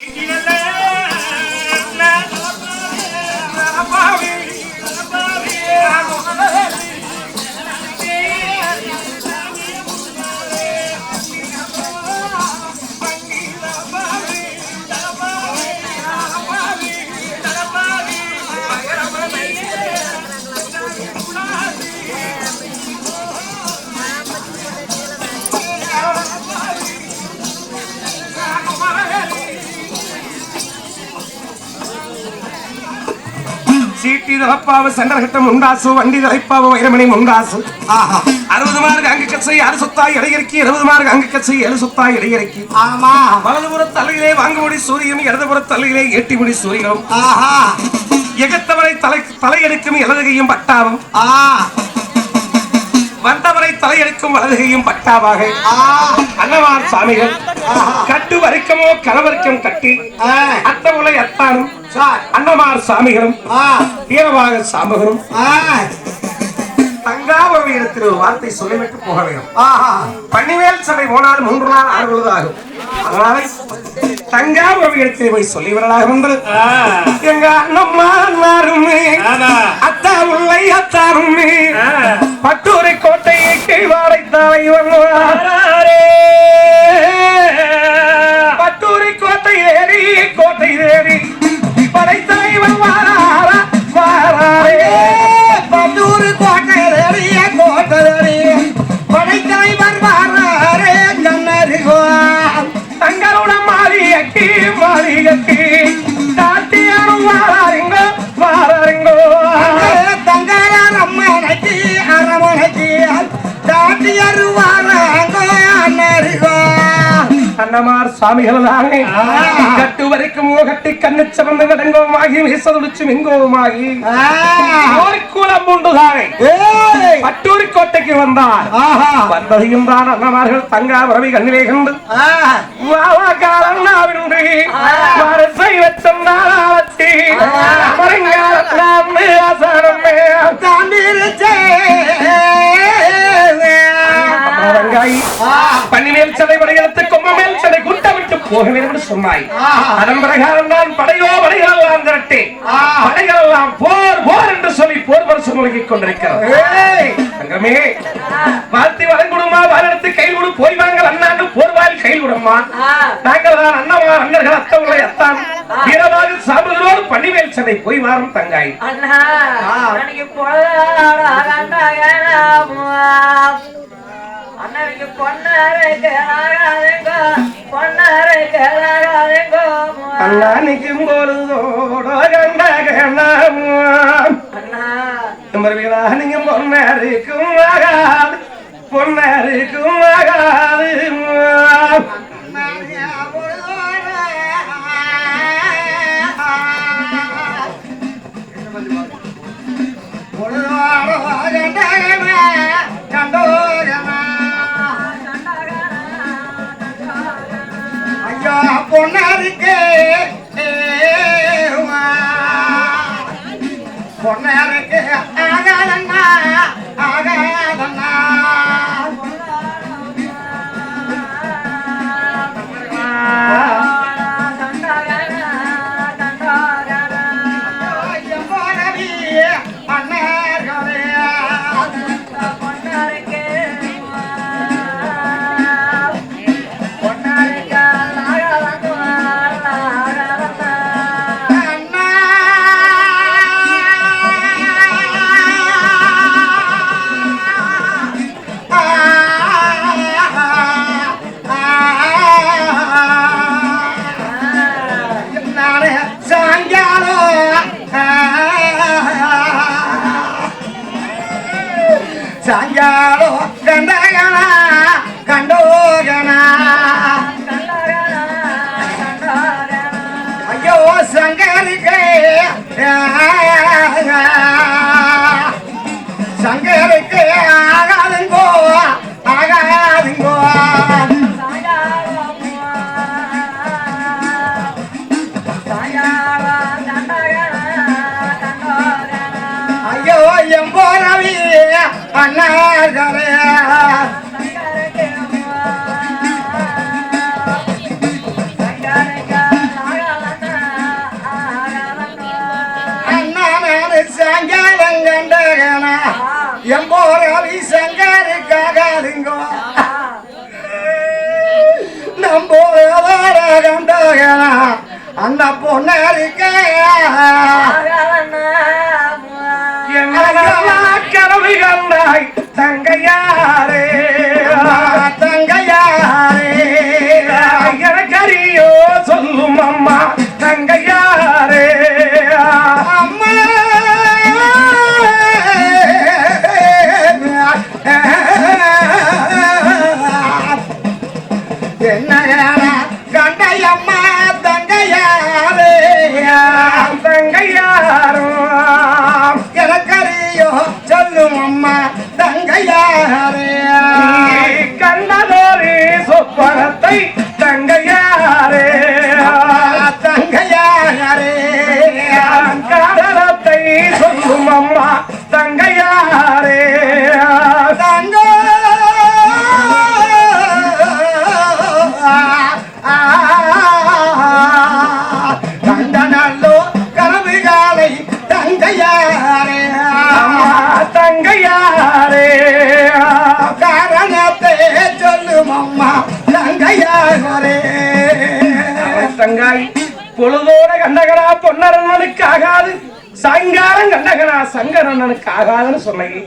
Indian சீட்டி தலப்பாவு சண்டரகட்டம் முண்டாசு வண்டி தலைப்பாவு வைரமணி முண்டாசு. ஆஹா. அறுபது மார்க் அங்கு கச்சை அறு சுத்தாய் இடையிறக்கி இருபது மார்க் அங்கு கச்சை ஏழு சுத்தாய் இடையிறக்கி. ஆமா. வலதுபுற தலையிலே வாங்குமுடி சூரியனும் இடதுபுற தலையிலே எட்டிமுடி சூரியனும். ஆஹா. எகத்தவரை தலை தலையெடுக்கும் இடதுகையும் பட்டாவும். ஆ. வந்தவரை தலையெடுக்கும் வலதுகையும் பட்டாவாக. அன்னவார் சாமிகள் கட்டு வரைக்கமோ கலவரிக்கம் கட்டி ஆ. அத்தமுலை அத்தானும் அன்னமார் சாமிகளும் வீரவாக சாம்பகரும் ஆ. தங்காவரம் இடத்தில் ஒரு வார்த்தை சொல்லிவிட்டு போக வேண்டும் ஆஹா பன்னிவேல் சபை போனால் மூன்று நாள் ஆறு பொழுது ஆகும் அதனால இடத்தில் போய் சொல்லி வரலாக என்று எங்க அண்ணம்மா அண்ணாருமே அத்தா உள்ளை அத்தாருமே பட்டூரை கோட்டையை கீழ்வாரை தாவை வருவாரே பட்டூரை கோட்டை ஏறி கோட்டை ஏறி দূর কথা அன்னமார் சாமிகள் தானே கட்டு வரைக்கும் கட்டி கண்ணு சிவந்து கடங்கோமாகி வீசதுடிச்சு மிங்கோமாகி குலம் உண்டு தானே ஏய். பட்டூரி கோட்டைக்கு வந்தார். வந்ததையும் தான் அண்ணமார்கள் தங்கா ரவி கண்ணிலே கண்டு. ஆ. வாவாக்காரண்ணாவின்றி வரிசை வச்சந்தாளத்தி அமரங்காரண்ணான்னு அசரமே தாண்டிருச்சே வெங்காய் பன்னிமேல் சடை படையெடுத்து கொம்மமேல் சடை குட்ட விட்டு போக வேண்டும் என்று சொன்னாய். அதன் பிரகாரம் நான் படையோ படைகள் எல்லாம் திரட்டேன். படைகள் எல்லாம் போர் போர் என்று சொல்லி போர் பரிசு முழங்கிக் கொண்டிருக்கிறது. தங்கமே வாழ்த்தி வழங்குடுமா வாழெடுத்து கை கொடு போய் வாங்கள் அண்ணாண்டு போர்வாயில் கை விடுமா நாங்கள் தான் அண்ணமா அண்ணர்கள் அத்தவங்களை அத்தான். வீரமாக சாபுகளோடு பன்னிமேல் சடை போய் வாரம் தங்காய். அண்ணா அன்னைக்கு பொழுதாடா கண்டாகனாமோ அன்னைக்கு பொன்னாரை கேளாகாதேங்க பொன்னாரை கேளாகாதேங்க அண்ணானிக்கும் பொழுதோட கண்டகனாமோ அண்ணா. நீங்க பொன்னருக்கும் ஆகாது பொன்னருக்கும் ஆகாது. பொன்னருக்கு பொன்னருக்கு ஆகாதண்ணா ஆகாதண்ணா சாயங்காலம் கண்டகனா கண்டோகனா ஐயோ சங்கருக்கு அண்ணாதரே சங்காலங்கண்டகனா எம்போராளி சங்காருக்காகாதுங்கோ நம்போராள கண்டகனா அந்த பொண்ணாருக்கா கடவுகள் கனவு தங்கையாரே தங்கையாரே. எனக்கறியோ சொல்லும் அம்மா தங்கையாரே. அம்மா என்ன தங்கையாரே. தங்க கண்டனல்லோ கனவு காலை தங்கையாரே. தங்கையாரே காரணத்தை சொல்லும் அம்மா தங்கையாரே. தங்காய் பொழுதோட கண்டகனா பொன்னரண்ணனுக்கு ஆகாது. சாயங்காலம் கண்டகனா சங்கரண்ணனுக்கு ஆகாதுன்னு சொன்னீங்க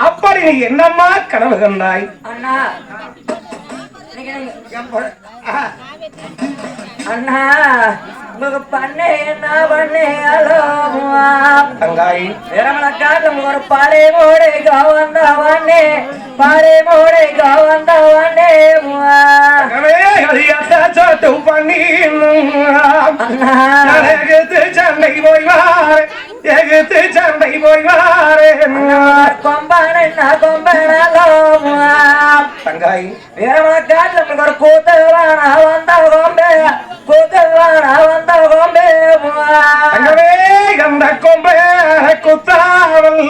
அப்படி நீ என்னம்மா கனவு கண்டாய்? அண்ணா அண்ணா உங்களுக்கு பண்ணே என்ன பண்ணே? ஹலோ தங்காய். விரமல காட்டு ஒரு பாலை மோடை கவந்த வண்ணே பாலை மோடை கவந்த வண்ணே தங்கமே கலியாத்த சோட்டு பண்ணி அண்ணா. சண்டை போய் வாரு. எகுத்து சண்டை போய் வாரு. கொம்பன் என்ன கொம்பனோ தங்காய். விரமல காட்டுல உங்களுக்கு ஒரு கூத்து வேணா வந்த கொம்பே. கூத்து வேணா வந்த கொம்பே தங்கமே கண்ட கொம்பே குத்தாவல்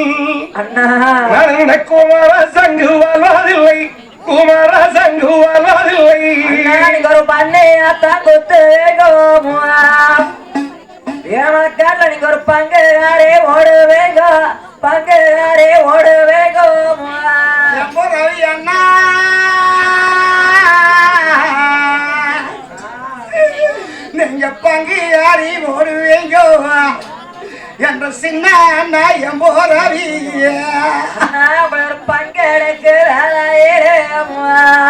அண்ணா. நடந்த குமார சங்கு வாழ்வதில்லை. குமார சங்கு வாழ்வதில்லை. நீங்க ஒரு பண்ணையாத்தான் குத்து ஏமாக்கால நீங்க ஒரு பங்குகாரே ஓடுவேங்க பங்குகாரே ஓடுவேங்க எம்போ ரவி அண்ணா. நீங்க பங்கு யாரி ஓடுவீங்க என்ற சின்ன அண்ணா எம்போ ரவி. ஒரு பங்கெடுக்கு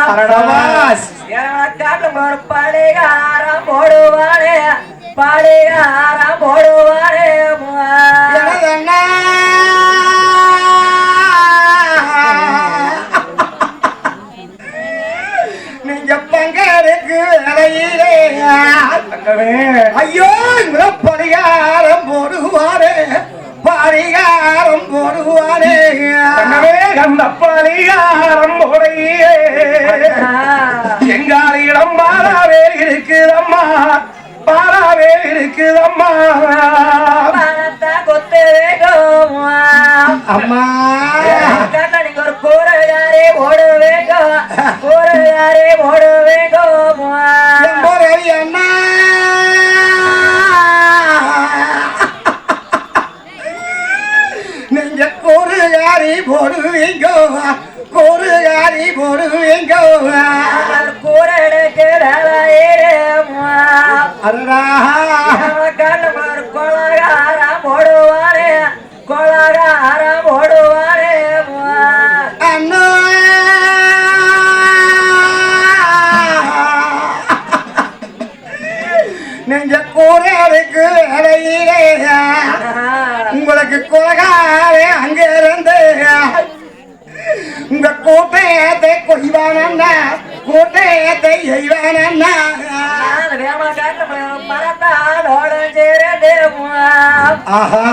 அரடவாஸ். ஏமாக்கால ஒரு படைகாரம் போடுவானே. எனது அண்ணா நீங்க பங்கெடுக்கு வேலையிலே. ஐயோ இங்க பரிகாரம் போடுவாரே. பரிகாரம் போடுவாரே கண்ட பலிகாரம் உடையே எங்காலிடம் பாராவே இருக்குதம்மா. பாராவே இருக்குதம்மா. கொத்து அம்மா. கண்ணா நீங்க ஒரு கூரையாரே ஓடுவேங்க. கூரையாரே ஓடுவேங்க எம்போரை அண்ணா. நீங்க கூறுகாரி போடுவீங்க. போடுவீங்க கூரை கண்ணு ஒரு கொலகாரம் போடுவாரே கொலகாரம் போடுவாரே அண்ணா. நீங்க கூறாருக்கு வேலையிலே உங்களுக்கு குலகாரே அங்க இருந்து கூட்டையத்தை எய்வானண்ணா மரத்தால் ஓடுஞ்சிரண்டு ஆஹா.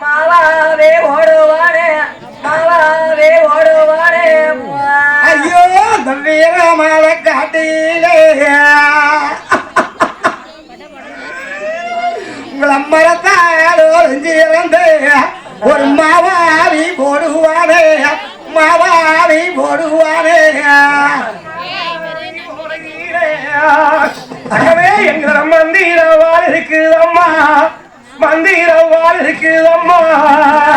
மாவாவே ஓடுவானே மாவாவே ஓடுவானே ஐயோ அந்த வீரமலை காட்டிலே. உங்களை மரத்தால் ஒளிஞ்சிருந்து ஒரு மாவாவி போடுவானே. மாவாவி போடுவானே. தங்கமே எங்க மந்திரவாள் இருக்குதம்மா. மந்திரவாள் இருக்குதம்மா.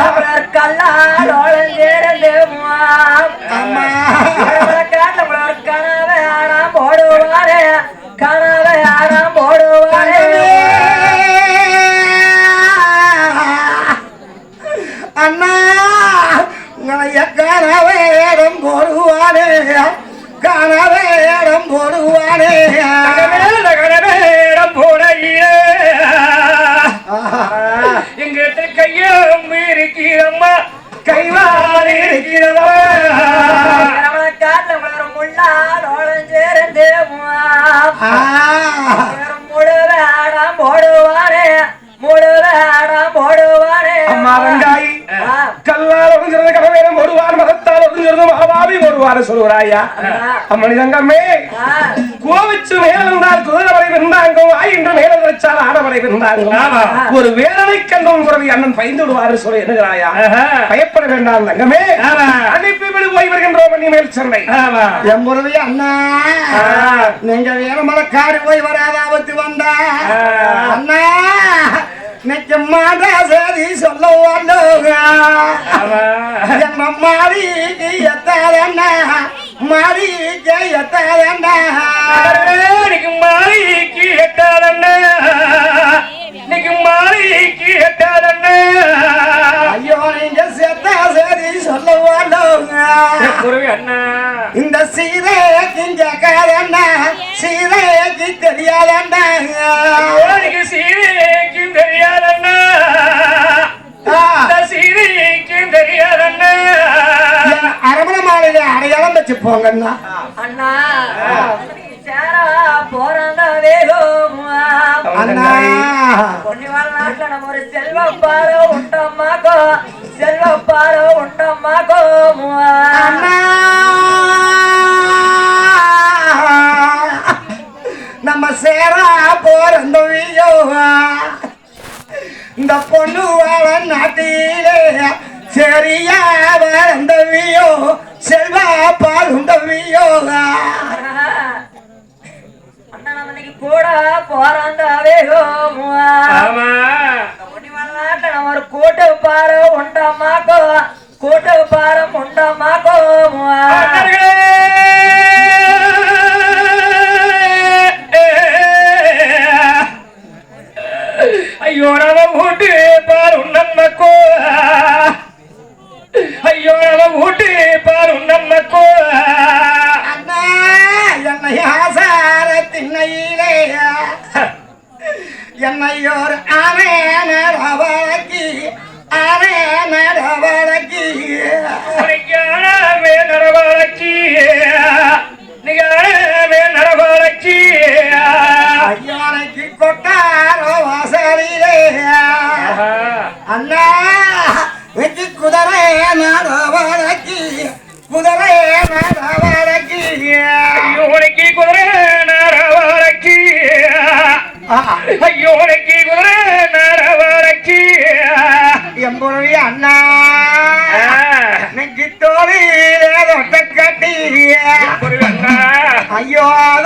அவர் கல்லால் ஒளஞ்சேர்ந்து அம்மா. காட்டுல கனவை ஆடாம் போடுவாரே கனவை ஆடாம் போடுவாரே அண்ணா. கனவேடம் போடுவானே. கனவேடம் போடுவானே. நகரவேடம் போடையிலே. எங்க கையும் இருக்கிறம்மா கைவாரி இருக்கிறதா காட்டுல ஒரு முள்ளால் ஒளஞ்சேர்ந்து ஆ, முழுவ ஆடாம் போடுவாரே முழுவ ஆடாம் போடுவாரே அம்மா வெங்காயி. கல்லால் ஒதுங்கிறது கடவேரம் போடுவார் மதத்தால் ஒதுங்கிறது மகாபாவி போடுவார் சொல்லுறாயா அம்மணி தங்கம்மே. கோவிச்சு மேலிருந்தால் குதிரவரை வெந்தாங்க ஆயின்று மேல வச்சால் ஆடவரை வெந்தாங்க ஒரு வேதனை கண்டும் உறவி அண்ணன் பயந்து விடுவாரு சொல்லி எண்ணுகிறாயா? பயப்பட வேண்டாம் தங்கமே. அனுப்பி விடு போய் வருகின்றோம் பண்ணி மேல் சென்னை. என் முருதி அண்ணா நீங்க வீரமலக்காரி போய் வராத ஆபத்து வந்தா அண்ணா மாதா சேதி சொல்ல வந்தோங்க என்ன மாறிக்கு எத்தாதண்ணா மாறிக்கு எத்தாதண்ணா இன்னைக்கு மாலைக்கு எட்டாதண்ணா இன்னைக்கு மாலைக்கு எட்டாதண்ணா ஐயோ நீங்க செத்தா சேதி சொல்ல குருவி அண்ணா. இந்த சீதைக்கு கேட்காதண்ணா சீதைக்கு தெரியாதண்ணா எனக்கு சீதைக்கும் மாளிகை அடையாளம் வச்சு போங்கண்ணா அண்ணா சேரா போறாங்க வேகம் அண்ணா. பொன்னிவாள் நாட்டுல நம்ம ஒரு செல்வப்பாரோ உண்டம்மாக்கோ செல்வப்பாரோ உண்டம்மாக்கோ. அண்ணா. நம்ம சேரா போறந்தவியோ இந்த பொண்ணு வாழ நாட்டிலே சரியா வளர்ந்தவியோ பொன்னிவாள் நாட்டுல நம்ம ஒரு கூட்டு பாரோ உண்டம்மாக்கோ கூட்டு பாரம் உண்டம்மாக்கோ ஐயோ ஊட்டு பாரு நம்மக்கோ அண்ணா என்னை ஆசார திண்ணையிலே. என்னையோர் ஆனே நடவழக்கி ஆனே நடவழக்கி உனக்கானவே நடவழக்கி நீகானவே நடவழக்கி ஐயோனைக்கு கொட்டாரோ வாசலிலே. அண்ணா வெற்றி குதிரை நடவழக்கி Yeah.